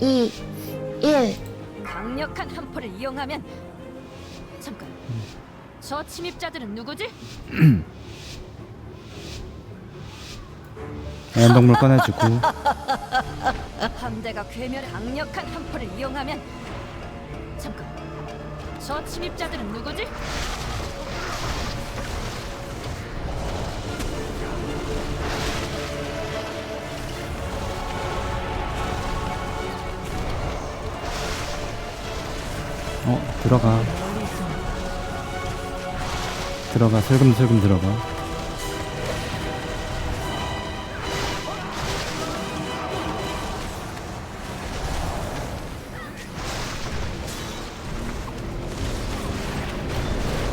2, 1. 강력한 한포를 이용하면 잠깐 저 침입자들은 누구지? 애완동물 꺼내주고 함대가 괴멸 강력한 한포를 이용하면 잠깐 저 침입자들은 누구지? 들어가 들어가 슬금슬금 들어가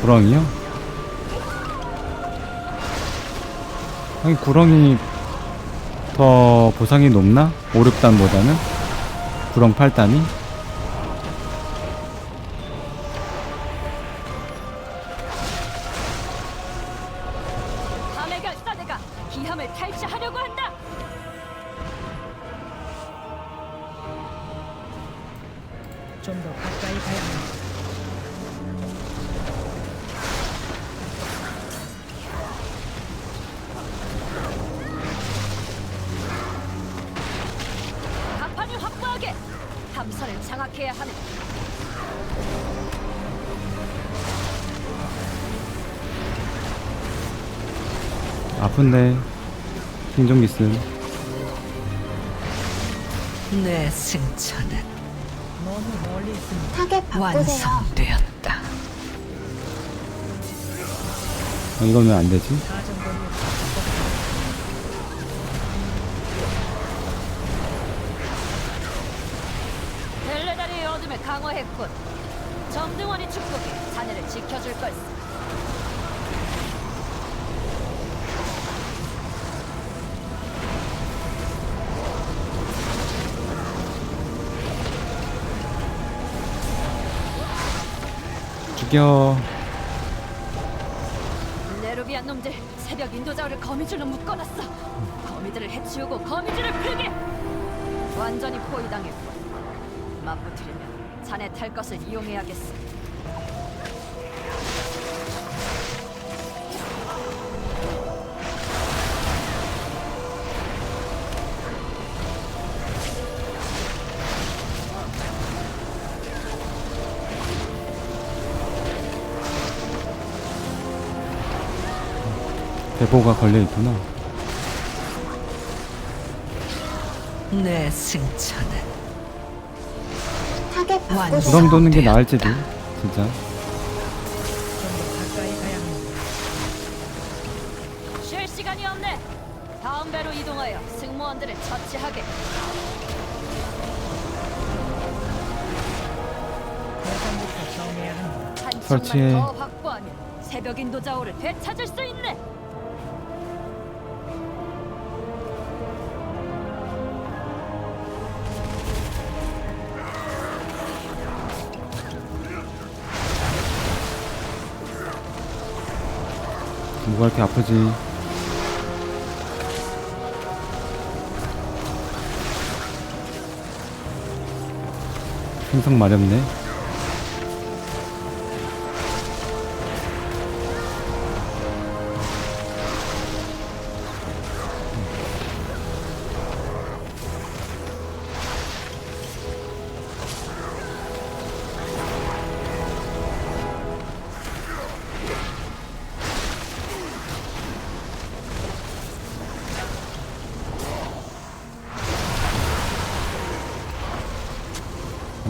구렁이요? 아니 구렁이 더 보상이 높나? 5, 6단보다는? 구렁 8단이? 아픈데 킹종기 쓴내 승천은 너무 멀리 있습니다. 타겟 바꾸세요. 완성되었다. 어, 이건 왜 안 되지? 벨레다리의 어둠을 강화했군. 점등원이 축복해 자네를 지켜줄 걸. 죽여 네루비안 놈들 새벽 인도자를 거미줄로 묶어놨어. 거미들을 해치우고 거미줄을 풀게. 완전히 포위당했군. 맞붙으려면 자네 탈 것을 이용해야겠어. 대보가 걸려 있구나. 내 승천은 타겟 완성. 바꾸세요. 구렁 도는 게 나을지도 진짜. 쉴 시간이 없네. 다음 배로 이동하여 승무원들을 처치하게. 설치해. 더 확보하면 새벽 인도자오를 되찾을 수 있네. 뭐가 이렇게 아프지? 생성 마렵네.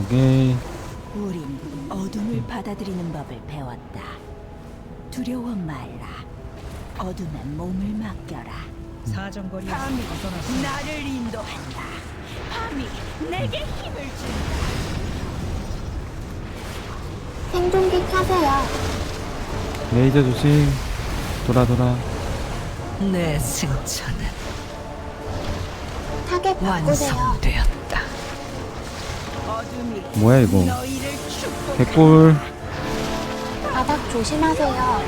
오케이. 우린 어둠을 받아들이는 법을 배웠다. 두려워 말라. 어둠에 몸을 맡겨라. 사정거리에 밤이 벗어났습니다. 나를 인도한다. 밤이 내게 힘을 준다. 생존기 켜세요. 레이저 조심. 돌아 돌아. 내 승천은 타겟 바꾸세요. 완성되었다. 뭐야 이거 개꿀 바닥 조심하세요.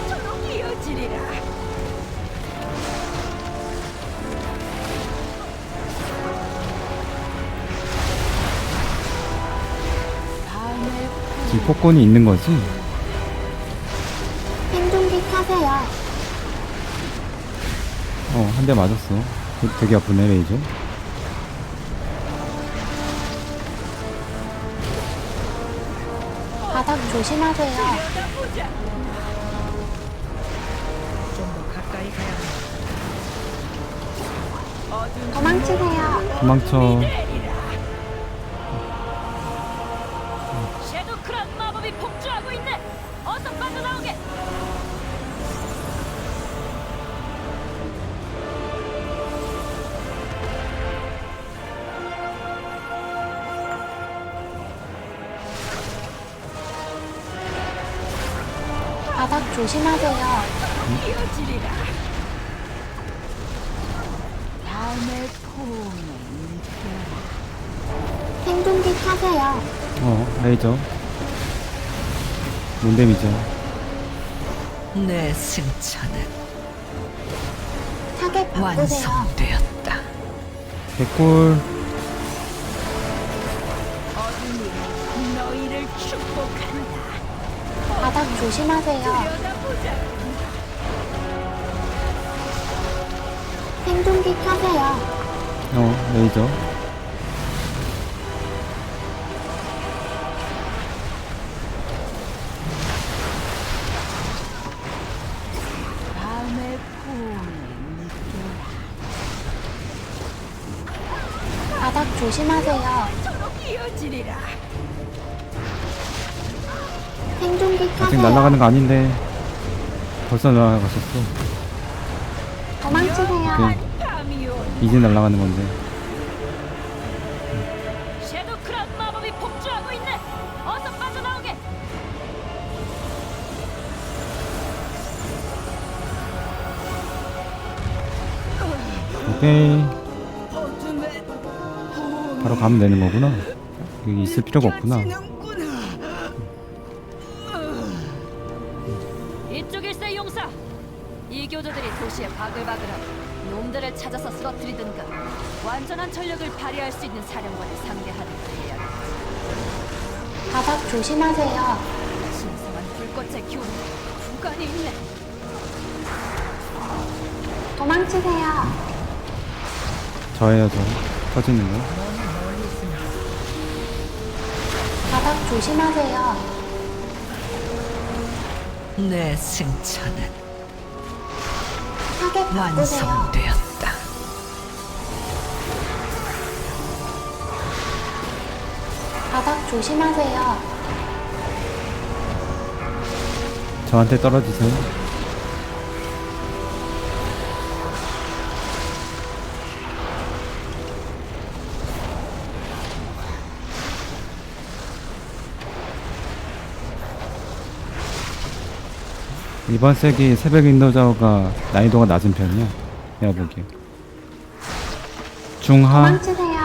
지금 폭군이 있는 거지? 행동기 타세요. 어 한 대 맞았어 되게 아프네 레이저 조심하세요. 좀 더 가까이 가야 합니다. 도망치세요. 도망쳐. 바닥 조심하세요. 생존기 켜세요. 어, 레이저. 뭔데미죠? 내 승천은 타겟 바꾸세요. 완성되었다. 개꿀. 조심하세요. 생존기 켜세요. 어, 레이저. 느껴라. 바닥 조심하세요. 서로 이어지리라. 생존기 아직 켜세요. 날아가는 거 아닌데. 벌써 날아가셨어. 도망치세요. 오케이. 온 이제 날아가는 건데. 섀도크란 마법이 폭주하고 있네. 어서 빠져나오게. 오케이. 바로 가면 되는 거구나. 여기 있을 필요가 없구나. 이 교조들이 도시에 바글바글하고 놈들을 찾아서 쓰러뜨리든가 완전한 전력을 발휘할 수 있는 사령관을 상대하든가 해야겠지. 바닥 조심하세요. 신성한 불꽃의 교훈 구간이 있네. 도망치세요. 저예요, 저. 터지는 거. 바닥 조심하세요. 내 승천은 타겟 바꾸세요. 완성되었다. 바닥 조심하세요. 저한테 떨어지세요. 이번 세기 새벽 인도자가 난이도가 낮은 편이야. 내가 보기에. 중하 도망치세요.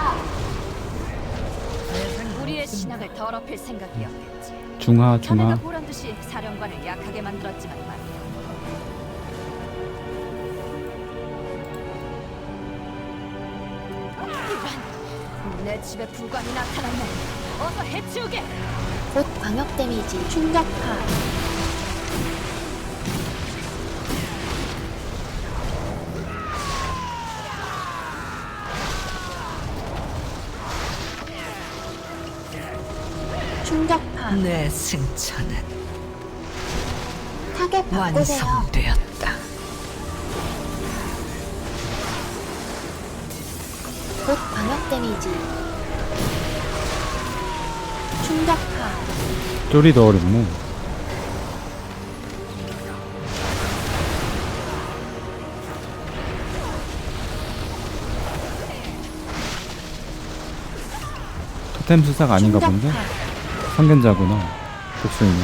우리의 신앙을 더럽힐 생각이었겠지. 중하 중하 보란 듯이 사령관을 약하게 만들었지만 말이야. 이런 내 집에 부관이 나타났네. 어서 해치우게. 곧 광역 데미지 충격파. 내 승천은 타겟 바꾸세요. 완성되었다. 곧 광역 데미지. 충격파. 쫄이 더 어렵네. 토템 수사가 아닌가 본데? 충격파. 성견자구나. 복수이네.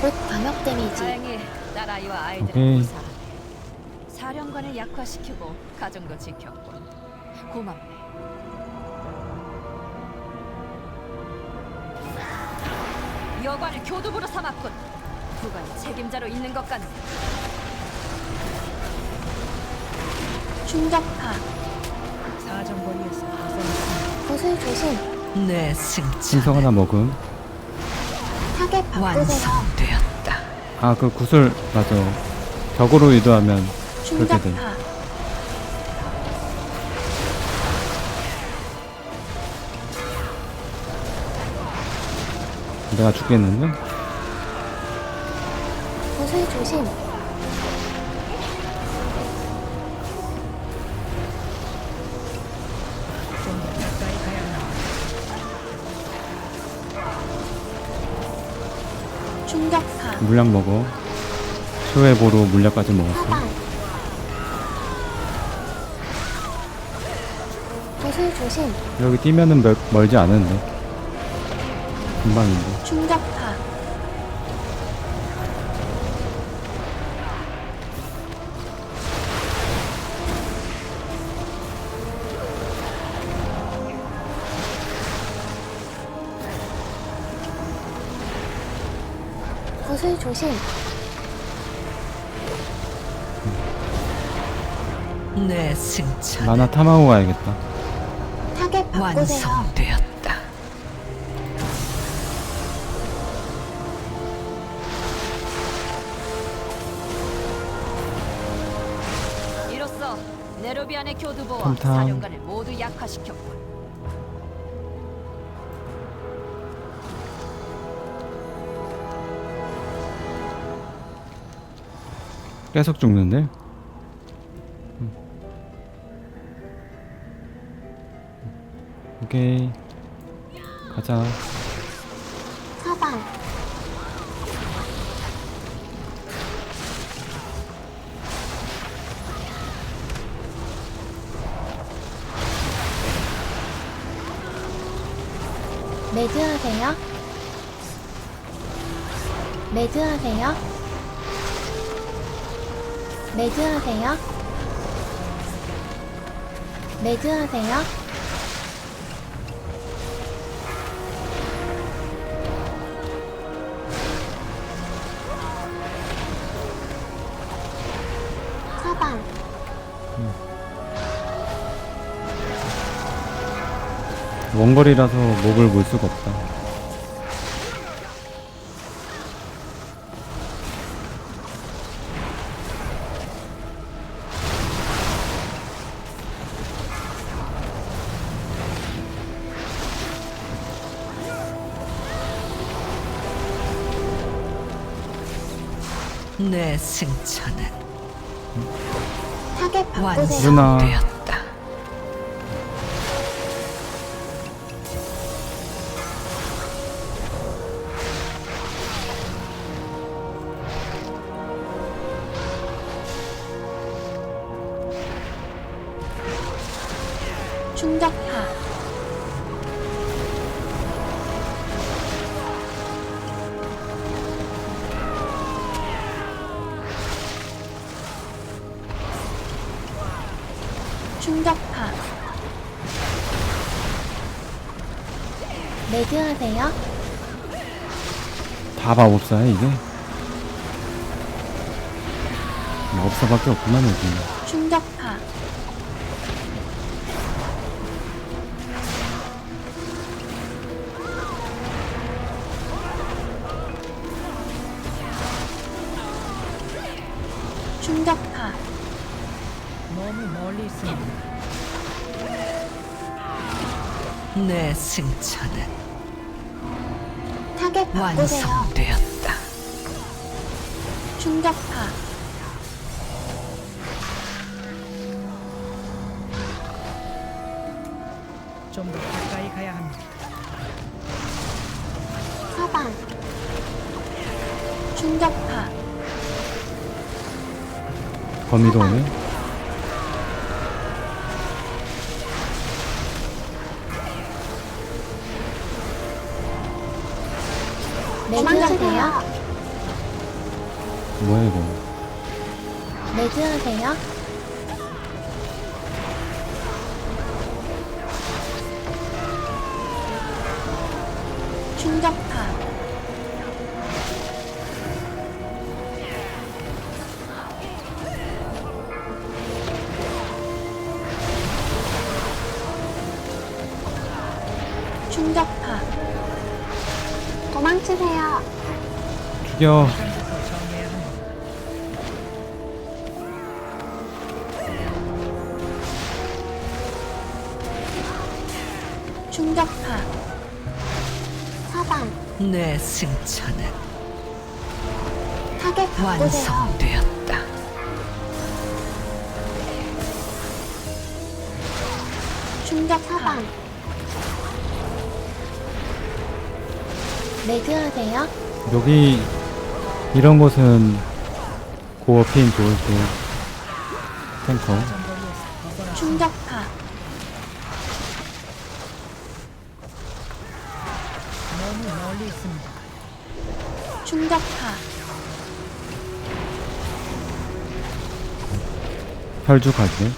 곧 광역 데미지. 다행히 딸아이와 아이들을 오케이. 사령관을 약화시키고 가정도 지켰군. 고맙네. 여관을 교두부로 삼았군. 부관이 책임자로 있는 것 같네. 충격파. 사정거리에서. 구슬 조심. 내 승천 신석 하나 먹음. 타겟 바꾸세요. 완성되었다. 아 그 구슬 맞아. 벽으로 유도하면 그렇게 돼. 충격파. 내가 죽겠는데? 구슬 조심. 물약 먹어. 수혜보로 물약까지 먹었어. 구슬 조심. 여기 뛰면은 멀, 멀지 않은데. 금방인데. 충격파. 구슬 조심. 내 승천 만화 탐하고 가야겠다. 타겟 바꾸세요. 완성되었다. 이로써 네로비안의 교두보와 탐탐. 사령관을 모두 약화시켰고 계속 죽는데? 음. 오케이. 가자. 원거리라서 목을 물 수가 없다. 내 승천은 타겟 바꾸세요. 누나. 충격파. 충격파. 매드 하세요. 다 마법사야 이게? 마법사밖에 없구만 여기. 충격파. 충격파. 내 승천은 타겟 바꾸세요. 완성되었다. 충격파. 좀 더 가까이 가야 합니다. 사방. 충격파. 거미도 오네. 죽여. 충격파. 사방. 내 승천은 타겟 바꾸세요. 완성되었다. 충격 사방. 레드하세요. 여기 이런 곳은 고어핀 좋을 때 탱커. 충격파. 충격파. 혈주 가지.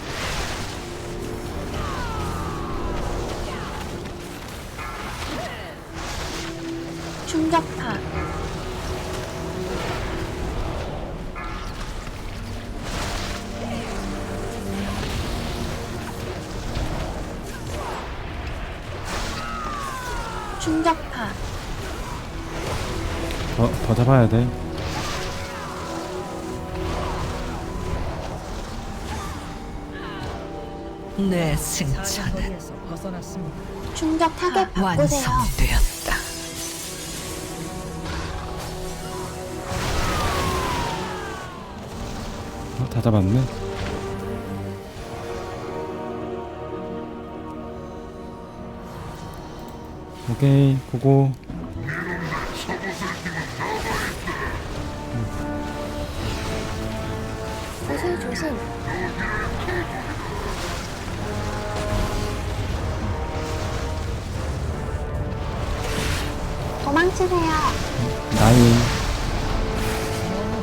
잡아야 돼. 내 승천은. 충격 타겟 바꾸세요. 완성되었다. 어, 다 잡았네. 오케이, 고고.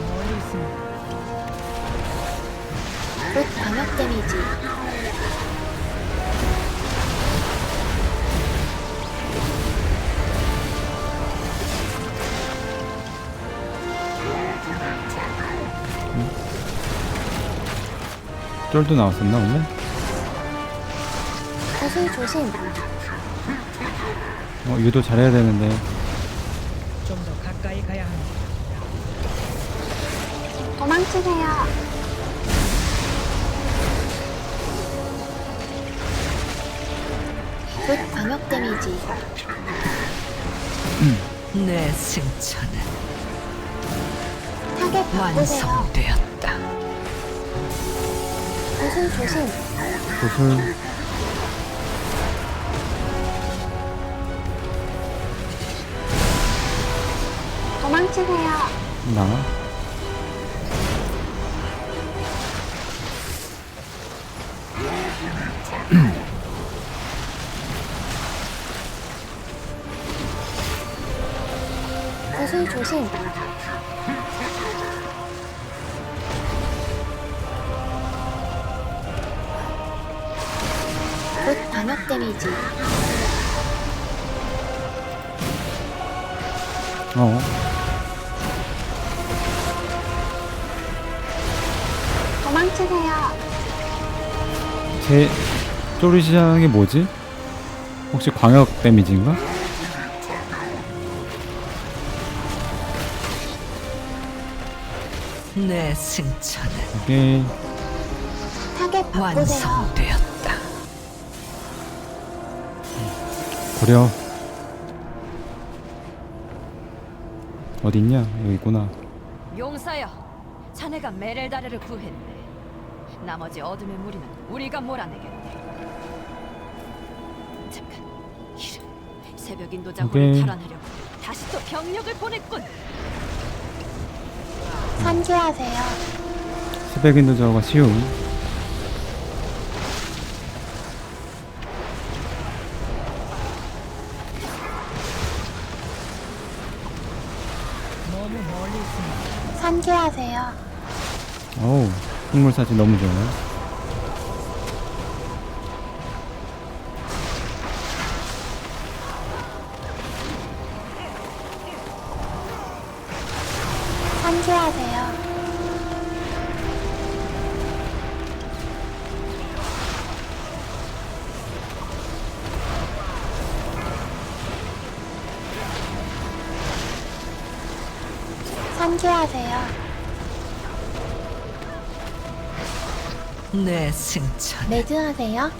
멀리 있습니다. 곧 방역 데미지. 쫄도 나왔었나, 오늘? 구슬 조심. 어, 유도 잘해야 되는데. 좀 더 가까이 가야 합니다. 도망치세요. 곧 방역 데미지. 내 승천은 타겟 바꾸세요. 완성되었다. 구슬 조심. 구슬. 도망치세요. 나. 구슬 조심. 곧 방역 데미지. 어. 제 쪼르시하는 게 뭐지? 혹시 광역 데미지인가? 내 승천은 오케이. 타겟 바꾸세요. 완성되었다. 고려. 어딨냐? 여기 있구나. 용사여, 자네가 메렐다르를 구했네. 나머지 어둠의 무리는 우리가 몰아내겠네. 잠깐, 이런 새벽 인도자군을 오케이. 탈환하려고 다시 또 병력을 보냈군. 산수하세요. 새벽 인도자가 쉬움. 너무 멀리 있습니다. 산수하세요. 어우, 식물 사진 너무 좋아요. 산주하세요. 내 승천 매드하세요.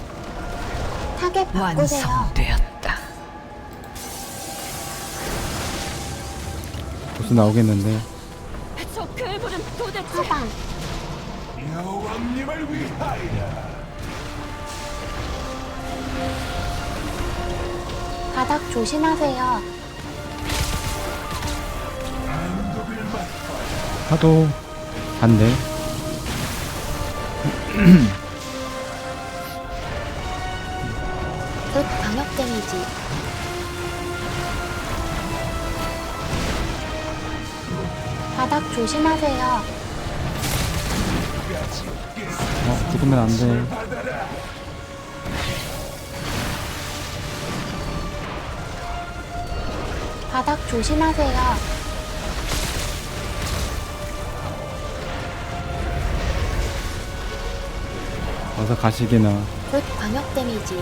타겟 바꾸세요. 완성되었다. 보스 나오겠는데 저 괴물은 도대체 사방. 여왕님을 위하여 바닥 조심하세요. 하도 반대 급 방역 데미지. 바닥 조심하세요. 어 죽으면 안 돼 바닥 조심하세요. 어서 가시기나 급 방역 데미지.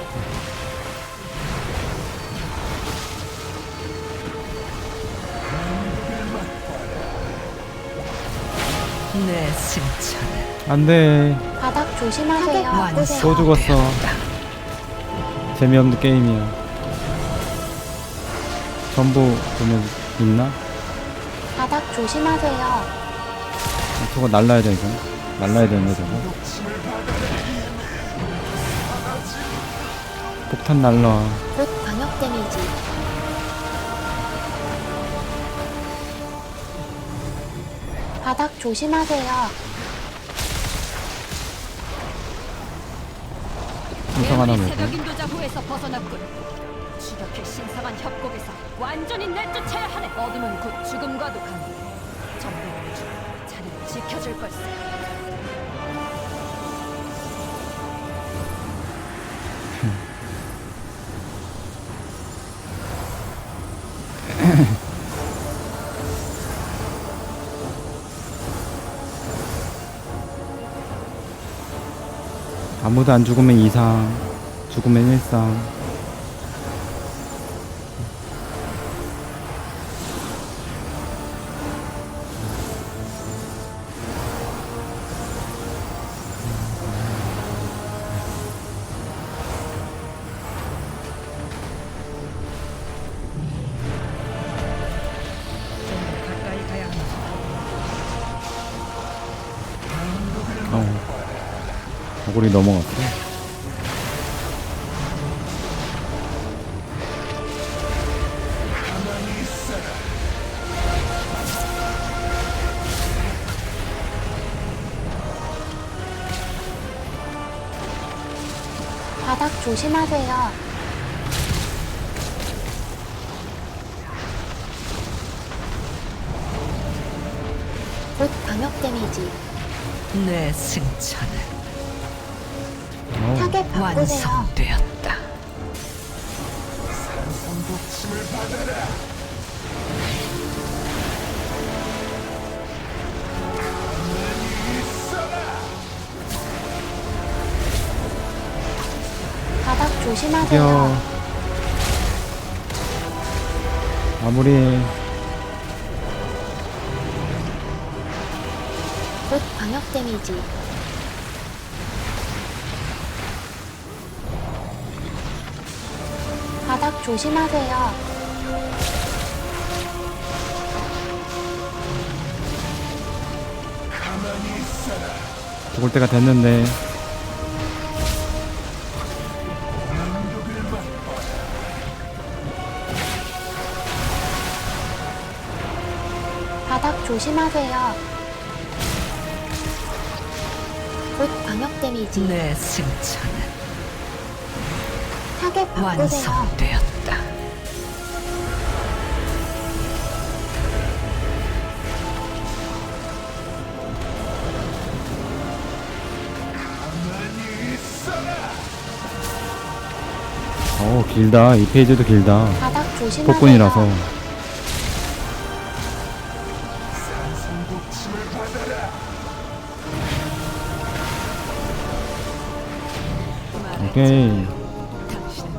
내 승천은 안돼 바닥 조심하세요. 또 죽었어 재미없는 게임이야 전부 보면 있나? 바닥 조심하세요. 저거 날라야 돼 이거 날라야 되네 저거 폭탄 날라 급 방역 데미지. 바닥 조심하세요. 풍성 하나 먹고 새벽 인도자 후에서 벗어났군. 이렇게 신성한 협곡에서 완전히 내쫓아야 하네. 어둠은 곧 죽음과도 같네. 전부 자리를 지켜줄 걸세. 아무도 안 죽으면 2상 죽으면 1상 넘어갔어 바닥 조심하세요. 급 방역 데미지. 내 승천은 어. 타겟 바꾸세요. 완성되었다. 바닥 조심하세요. 마무리 급 방역 데미지. 조심하세요. 죽을 때가 됐는데 바닥 조심하세요. 급 방역 데미지. 내 승천은 타겟 바꾸세요. 완성되었다. 길다. 이 페이지도 길다. 바닥 조심하세요. 폭군이라서. 오케이. 당신은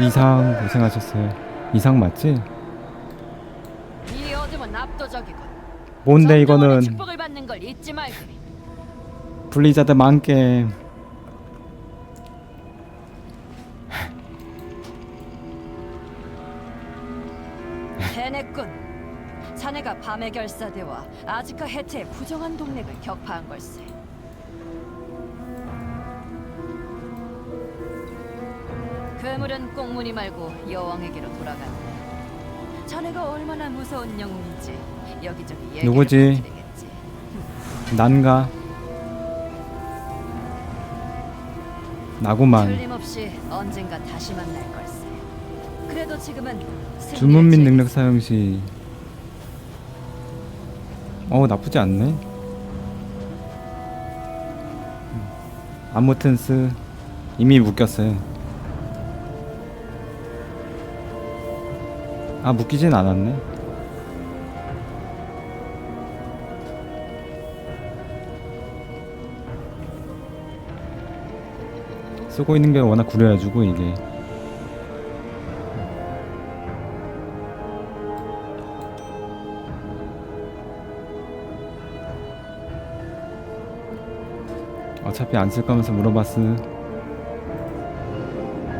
이상 고생하셨어요. 이상 맞지? 뭔데 이거는? 축복을 받는 걸 잊지 말게. 블리자드 만게임 자네가 밤의 결사대와 아지카 해태의 부정한 동맹을 격파한 걸세. 괴물은 꽁무니 말고 여왕에게로 돌아갔네. 자네가 얼마나 무서운 영웅인지 여기저기 얘기를 누구지? 퍼뜨리겠지. 난가 나구만 틀림없이 언젠가 다시 만날 걸세. 그래도 지금은 승리를 주문 및 즐길 능력 사용 시 어, 나쁘지 않네. 음. 아무튼스 이미 묶였어요. 아, 묶이진 않았네. 쓰고 있는 게 워낙 구려가지고 이게 어차피 안 쓸 거면서 물어봤으